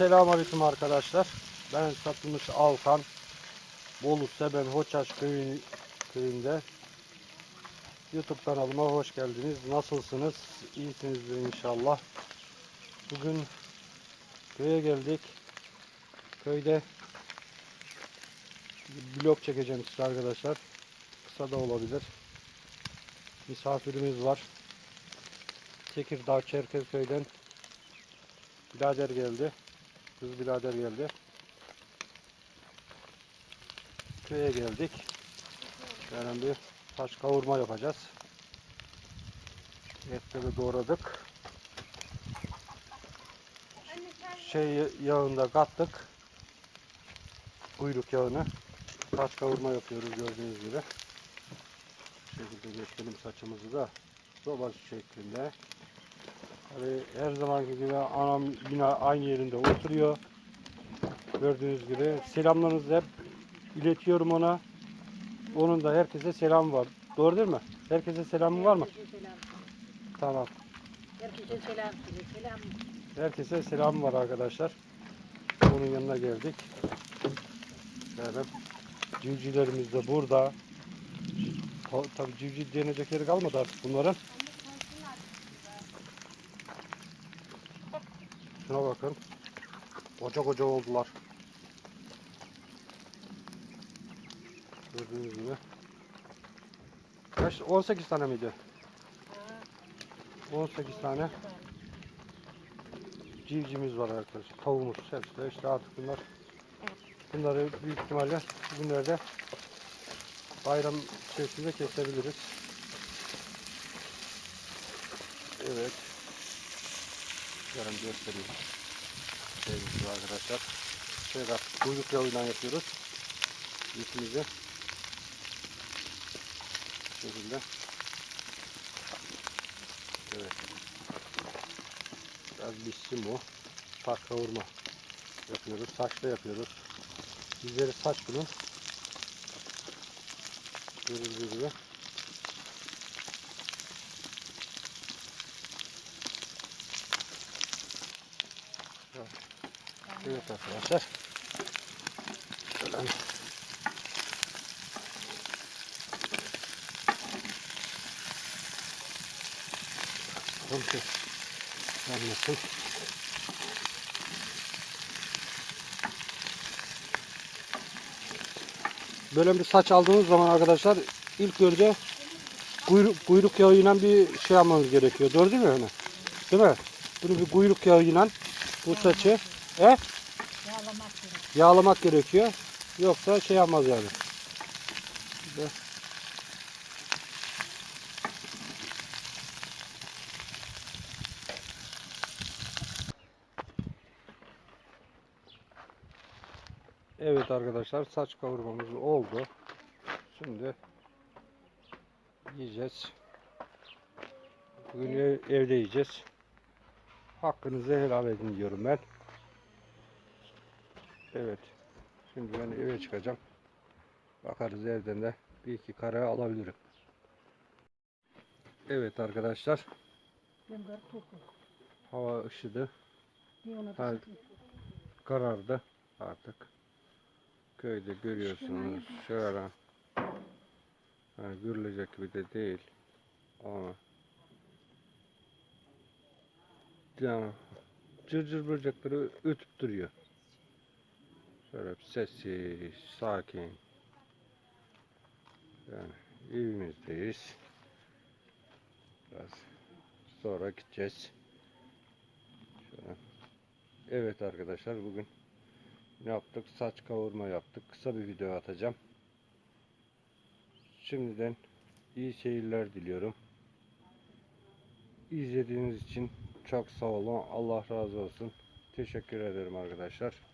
Selamünaleyküm arkadaşlar. Ben Satılmış Alkan. Bolu Seben Hoçaş köyü, köyünde YouTube kanalıma hoş geldiniz. Nasılsınız? İyisinizdir inşallah. Bugün köye geldik. Köyde vlog çekeceğim size arkadaşlar. Kısa da olabilir. Misafirimiz var. Tekirdağ Çerkezköy'den birader geldi. Kız birader geldi. Köye geldik. Yani bir taş kavurma yapacağız. Etleri doğradık. Şey yağında kattık. Kuyruk yağını. Taş kavurma yapıyoruz gördüğünüz gibi. Bu şekilde geçelim saçımızı da. Soba şeklinde. Tabii her zamanki gibi anam yine aynı yerinde oturuyor. Gördüğünüz gibi selamlarınızı hep iletiyorum ona. Onun da herkese selam var. Doğru değil mi? Herkese selamı var mı? Selam. Tamam. Herkese selam. Selam. Herkese selam var arkadaşlar. Onun yanına geldik. Yani civcivlerimiz de burada. Ta- Tabii civciv denecek yeri kalmadı artık bunların. Şuna bakın. Koca koca oldular. Gördüğünüz gibi. Kaç? 18 tane miydi? 18 tane civcivimiz var arkadaşlar. Tavuğumuz hepsi de işte artık bunlar. Bunları büyük ihtimalle bugünlerde bayram içerisinde kesebiliriz. Evet. Yarın göstereyim. Sevgili arkadaşlar. Şöyle kuyruk yağıyla yapıyoruz. Yükümüzü. Bu şekilde. Evet. Biraz bitsin bu. Saç kavurma yapıyoruz. Saçta yapıyoruz. Bizleri saç bunun. Görüldüğü gibi. Evet arkadaşlar. Şöyle Komşu. Anlasın. Böyle bir saç aldığınız zaman arkadaşlar ilk önce kuyruk, kuyruk yağıyla bir şey yapmanız gerekiyor. Değil mi? Öyle? Değil mi? Bunu bir kuyruk yağıyla bu saçı e, Yağlamak gerek. yağlamak gerekiyor. Yoksa şey yapmaz yani. Evet arkadaşlar saç kavurmamız oldu. Şimdi yiyeceğiz. Bugün ev- evde yiyeceğiz. Hakkınızı helal edin diyorum ben. Evet. Şimdi ben eve çıkacağım. Bakarız evden de bir iki kare alabilirim. Evet arkadaşlar. Hava ışıdı. Ha. karardı artık. Köyde görüyorsunuz şöyle yani görülecek gibi de değil ama yani cırcır böcekleri ötüp duruyor. Şöyle sessiz, sakin. Yani evimizdeyiz. Biraz sonra gideceğiz. Şöyle. Evet arkadaşlar bugün ne yaptık? Saç kavurma yaptık. Kısa bir video atacağım. Şimdiden iyi seyirler diliyorum. İzlediğiniz için çok sağ olun. Allah razı olsun. Teşekkür ederim arkadaşlar.